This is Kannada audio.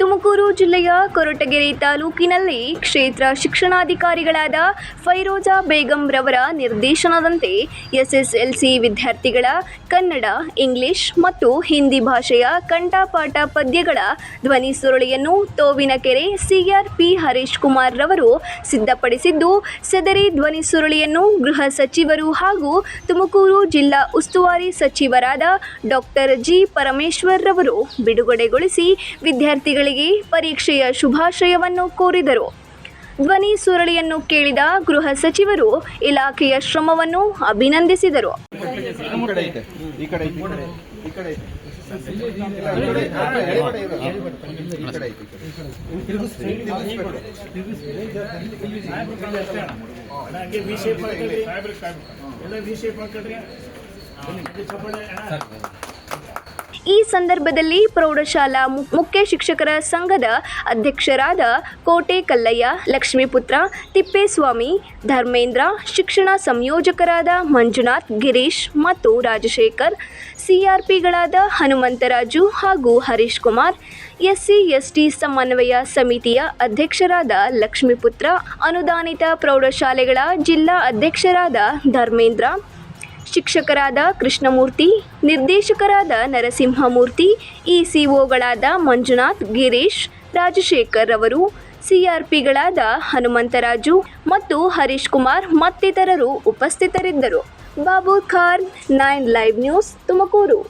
ತುಮಕೂರು ಜಿಲ್ಲೆಯ ಕೊರಟಗೆರೆ ತಾಲೂಕಿನಲ್ಲಿ ಕ್ಷೇತ್ರ ಶಿಕ್ಷಣಾಧಿಕಾರಿಗಳಾದ ಫೈರೋಜಾ ಬೇಗಂ ರವರ ನಿರ್ದೇಶನದಂತೆ ಎಸ್ಎಸ್ಎಲ್ಸಿ ವಿದ್ಯಾರ್ಥಿಗಳ ಕನ್ನಡ, ಇಂಗ್ಲಿಷ್ ಮತ್ತು ಹಿಂದಿ ಭಾಷೆಯ ಕಂಠಪಾಠ ಪದ್ಯಗಳ ಧ್ವನಿ ಸುರುಳಿಯನ್ನು ತೋವಿನಕೆರೆ ಸಿಆರ್ಪಿ ಹರೀಶ್ ಕುಮಾರ್ ರವರು ಸಿದ್ಧಪಡಿಸಿದ್ದು, ಸದರಿ ಧ್ವನಿ ಸುರುಳಿಯನ್ನು ಗೃಹ ಸಚಿವರು ಹಾಗೂ ತುಮಕೂರು ಜಿಲ್ಲಾ ಉಸ್ತುವಾರಿ ಸಚಿವರಾದ ಡಾಕ್ಟರ್ ಜಿ ಪರಮೇಶ್ವರ್ ರವರು ಬಿಡುಗಡೆಗೊಳಿಸಿ ವಿದ್ಯಾರ್ಥಿಗಳಿಗೆ ಪರೀಕ್ಷೆಯ ಶುಭಾಶಯವನ್ನು ಕೋರಿದರು. ಧ್ವನಿ ಸುರಳಿಯನ್ನು ಕೇಳಿದ ಗೃಹ ಸಚಿವರು ಇಲಾಖೆಯ ಶ್ರಮವನ್ನು ಅಭಿನಂದಿಸಿದರು. ಈ ಸಂದರ್ಭದಲ್ಲಿ ಪ್ರೌಢಶಾಲಾ ಮುಖ್ಯ ಶಿಕ್ಷಕರ ಸಂಘದ ಅಧ್ಯಕ್ಷರಾದ ಕೋಟೆ ಕಲ್ಲಯ್ಯ ಲಕ್ಷ್ಮೀಪುತ್ರ, ತಿಪ್ಪೇಸ್ವಾಮಿ, ಧರ್ಮೇಂದ್ರ, ಶಿಕ್ಷಣ ಸಂಯೋಜಕರಾದ ಮಂಜುನಾಥ್, ಗಿರೀಶ್ ಮತ್ತು ರಾಜಶೇಖರ್, ಸಿಆರ್ಪಿಗಳಾದ ಹನುಮಂತರಾಜು ಹಾಗೂ ಹರೀಶ್ ಕುಮಾರ್, ಎಸ್ಸಿ, ಎಸ್ಟಿ ಸಮನ್ವಯ ಸಮಿತಿಯ ಅಧ್ಯಕ್ಷರಾದ ಲಕ್ಷ್ಮೀಪುತ್ರ, ಅನುದಾನಿತ ಪ್ರೌಢಶಾಲೆಗಳ ಜಿಲ್ಲಾ ಅಧ್ಯಕ್ಷರಾದ ಧರ್ಮೇಂದ್ರ ಶಿಕ್ಷಕರಾದ ಕೃಷ್ಣಮೂರ್ತಿ, ನಿರ್ದೇಶಕರಾದ ನರಸಿಂಹಮೂರ್ತಿ, ಇಸಿಒಗಳಾದ ಮಂಜುನಾಥ್, ಗಿರೀಶ್, ರಾಜಶೇಖರ್ ಅವರು, ಸಿಆರ್ಪಿಗಳಾದ ಹನುಮಂತರಾಜು ಮತ್ತು ಹರೀಶ್ ಕುಮಾರ್ ಮತ್ತಿತರರು ಉಪಸ್ಥಿತರಿದ್ದರು. Babu Khan, nine live news Tumakuru.